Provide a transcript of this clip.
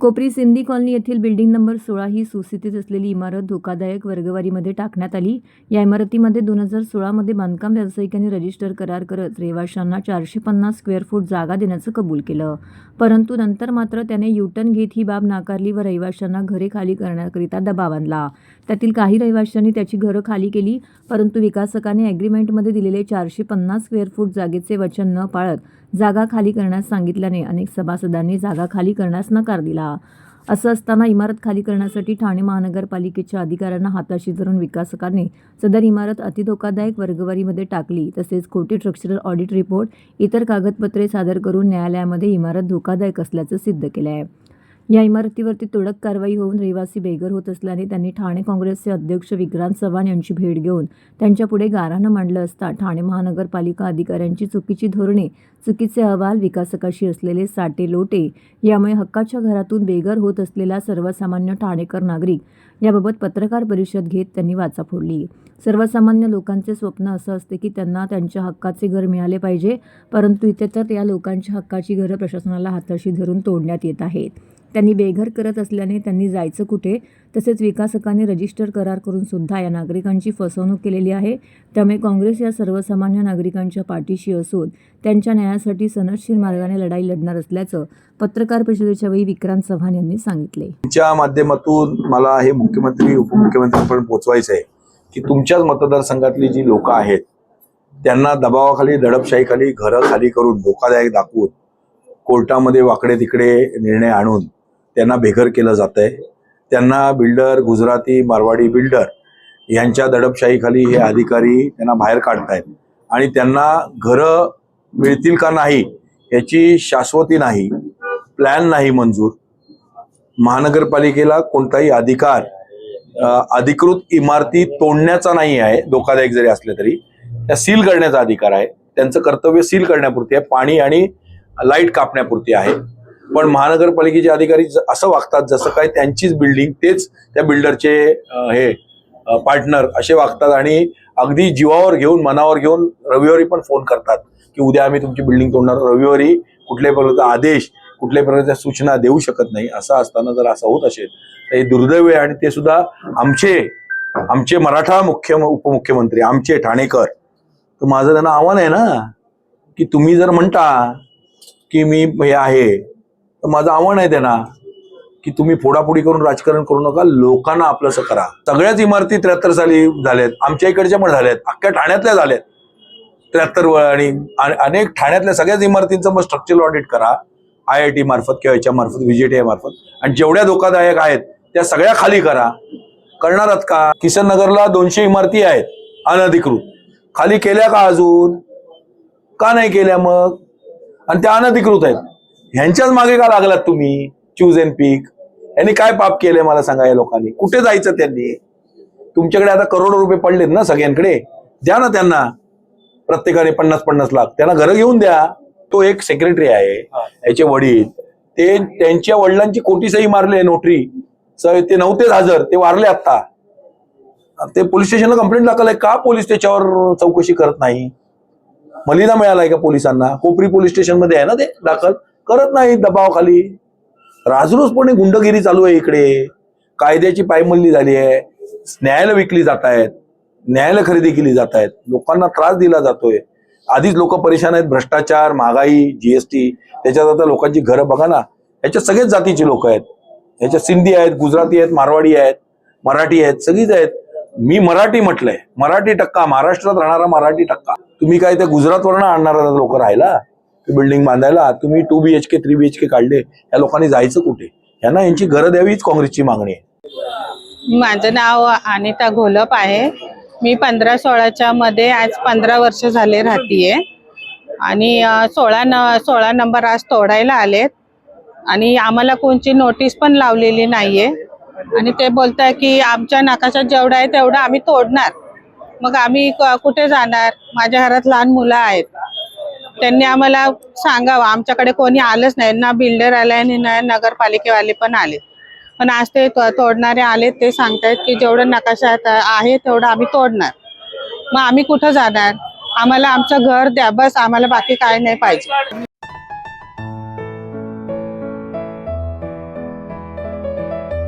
कोपरी Sindhi colony येथील building number सोळा ही सुस्थितीत असलेली इमारत धोकादायक वर्गवारीमध्ये टाकण्यात आली. या इमारतीमध्ये दोन हजार सोळामध्ये बांधकाम व्यावसायिकांनी रजिस्टर करार करत रहिवाशांना चारशे पन्नास स्क्वेअर फूट जागा देण्याचं कबूल केलं. परंतु नंतर मात्र त्याने युटर्न घेत ही बाब नाकारली व रहिवाशांना घरे खाली करण्याकरिता दबाव आणला. त्यातील काही रहिवाशांनी त्याची घरं खाली केली परंतु विकासकाने ॲग्रीमेंटमध्ये दिलेले चारशे पन्नास स्क्वेअर फूट जागेचे वचन न पाळत जागा खाली करण्यास सांगितल्याने अनेक सभासदांनी जागा खाली करण्यास नकार दिला. असं असताना इमारत खाली करण्यासाठी ठाणे महानगरपालिकेच्या अधिकाऱ्यांना हाताशी धरून विकासकाने सदर इमारत अतिधोकादायक वर्गवारीमध्ये टाकली. तसेच खोटी स्ट्रक्चरल ऑडिट रिपोर्ट इतर कागदपत्रे सादर करून न्यायालयामध्ये इमारत धोकादायक असल्याचं सिद्ध केलं आहे या इमारतीवरती तोडक कारवाई होऊन रहिवासी बेघर होत असल्याने त्यांनी ठाणे काँग्रेसचे अध्यक्ष विक्रांत चव्हाण यांची भेट घेऊन त्यांच्यापुढे गाऱ्हाणं मांडलं असता ठाणे महानगरपालिका अधिकाऱ्यांची चुकीची धोरणे चुकीचे अहवाल विकासकाशी असलेले साटे लोटे यामुळे हक्काच्या घरातून बेघर होत असलेला सर्वसामान्य ठाणेकर नागरिक याबाबत पत्रकार परिषद घेत त्यांनी वाचा फोडली. सर्वसामान्य लोकांचे स्वप्न असं असते की त्यांना त्यांच्या हक्काचे घर मिळाले पाहिजे परंतु इथे तर या लोकांच्या हक्काची घरं प्रशासनाला हाताशी धरून तोडण्यात येत आहेत. त्यांनी बेघर करत असल्याने त्यांनी जायचं कुठे? तसेच विकासकांनी रजिस्टर करार करून सुद्धा या नागरिकांची फसवणूक केलेली आहे. त्यामुळे काँग्रेस या सर्वसामान्य नागरिकांच्या पाठीशी असून त्यांच्या न्यायासाठी सनदशीर मार्गाने लढाई लढणार असल्याचं पत्रकार परिषदेच्या वेळी विक्रांत चव्हाण यांनी सांगितले. तुमच्या माध्यमातून मला हे मुख्यमंत्री उपमुख्यमंत्री पण पोहोचवायचं आहे की तुमच्याच मतदारसंघातली जी लोक आहेत त्यांना दबावाखाली दडपशाहीखाली घरं खाली करून धोकादायक दाखवून कोर्टामध्ये वाकडे तिकडे निर्णय आणून त्यांना बेघर केलं जात आहे त्यांना बिल्डर गुजराती मारवाडी बिल्डर यांच्या दडपशाहीखाली हे अधिकारी त्यांना बाहेर काढतायत. आणि त्यांना घरं मिळतील का नाही याची शाश्वती नाही प्लॅन नाही मंजूर. महानगरपालिकेला कोणताही अधिकार अधिकृत इमारती तोडण्याचा नाही आहे धोकादायक जरी असले तरी. त्या सील करण्याचा अधिकार आहे. त्यांचं कर्तव्य सील करण्यापुरती आहे. पाणी आणि लाइट कापण्यापुरती आहे. पण महानगरपालिकेचे अधिकारी असं वागतात जसं काय त्यांचीच बिल्डिंग तेच त्या बिल्डरचे हे पार्टनर असे वागतात. आणि अगदी जीवावर घेऊन मनावर घेऊन रविवारी पण फोन करतात की उद्या आम्ही तुमची बिल्डिंग तोडणार. रविवारी कुठल्याही प्रकारचा आदेश कुठल्याही प्रकारच्या सूचना देऊ शकत नाही असं असताना जर असं होत असेल तर हे दुर्दैव आहे. आणि ते सुद्धा आमचे आमचे मराठा मुख्य उपमुख्यमंत्री आमचे ठाणेकर तर माझं त्यांना आव्हान आहे ना की तुम्ही जर म्हणता की मी हे आहे तर माझं आव्हान आहे त्यांना की तुम्ही फोडाफोडी करून राजकारण करू नका लोकांना आपलंसं करा. सगळ्याच इमारती त्र्याहत्तर साली झाल्यात आमच्या इकडच्या पण झाल्यात अख्ख्या ठाण्यातल्या झाल्यात. त्र्याहत्तर आणि आणि अनेक ठाण्यातल्या सगळ्याच इमारतींचं मग स्ट्रक्चरल ऑडिट करा. आय आय टी मार्फत किंवा याच्या मार्फत व्हीजीटीआय मार्फत. आणि जेवढ्या धोकादायक आहेत त्या सगळ्या खाली करा. करणारच का? किसन नगरला दोनशे इमारती आहेत अनधिकृत. खाली केल्या का अजून? का नाही केल्या मग? आणि त्या अनधिकृत आहेत. ह्यांच्याच मागे का लागलात तुम्ही? चूज अँड पीक यांनी काय पाप केलंय मला सांगा या लोकांनी? कुठे जायचं त्यांनी? तुमच्याकडे आता करोडो रुपये पडलेत ना सगळ्यांकडे? द्या ना त्यांना. प्रत्येकाने पन्नास पन्नास लाख. त्यांना घरं घेऊन द्या. तो एक सेक्रेटरी आहे. याचे वडील. ते त्यांच्या वडिलांची कोटी सही मारले नोटरी. स- ते नव्हतेच हजर. ते वारले आता ते पोलीस स्टेशनला कंप्लेंट दाखल आहे का पोलीस त्याच्यावर चौकशी करत नाही? मलिदा मिळालाय का पोलिसांना? कोपरी पोलीस स्टेशनमध्ये आहे ना ते दाखल? करत नाही दबावाखाली. राजरोसपणे गुंडगिरी चालू आहे इकडे. कायद्याची पायमल्ली झाली आहे. न्यायालय विकली जात आहेत. न्यायालय खरेदी केली जात आहेत. लोकांना त्रास दिला जातोय. आधीच लोक परेशान आहेत. भ्रष्टाचार महागाई जीएसटी त्याच्यात आता लोकांची घरं बघा ना. याच्यात सगळेच जातीचे लोक आहेत. याच्यात सिंधी आहेत गुजराती आहेत मारवाडी आहेत मराठी आहेत सगळीच आहेत. मी मराठी म्हटलंय. मराठी टक्का. महाराष्ट्रात राहणारा मराठी टक्का. तुम्ही काय त्या गुजरातवरनं आणणारा लोक राहिला? बिल्डिंग बांधायला तुम्ही two B H K three B H K काढले या लोकांनी जायचं कुठे? यांना यांची घरं द्यावीच काँग्रेसची मागणी आहे. माझं नाव अनिता घोलप आहे. मी पंधरा सोळाच्या मध्ये आज पंधरा वर्ष झाले राहतीये. आणि सोळा न सोळा नंबर आज तोडायला आलेत. आणि आम्हाला कोणची नोटीस पण लावलेली नाहीये. आणि ते बोलताय की आमच्या नकाशात जेवढं आहे तेवढं आम्ही तोडणार. मग आम्ही कुठे जाणार? माझ्या घरात लहान मुलं आहेत. त्यांनी आम्हाला सांगावं. आमच्याकडे कोणी आलंच नाही. ना बिल्डर आले आणि ना नगरपालिकेवाले पण आले. पण आज ते तोडणारे आले ते सांगतायत की जेवढं नकाशात आहे तेवढं आम्ही तोडणार. मग आम्ही कुठं जाणार? आम्हाला आमचं घर द्या. बस आम्हाला बाकी काय नाही पाहिजे.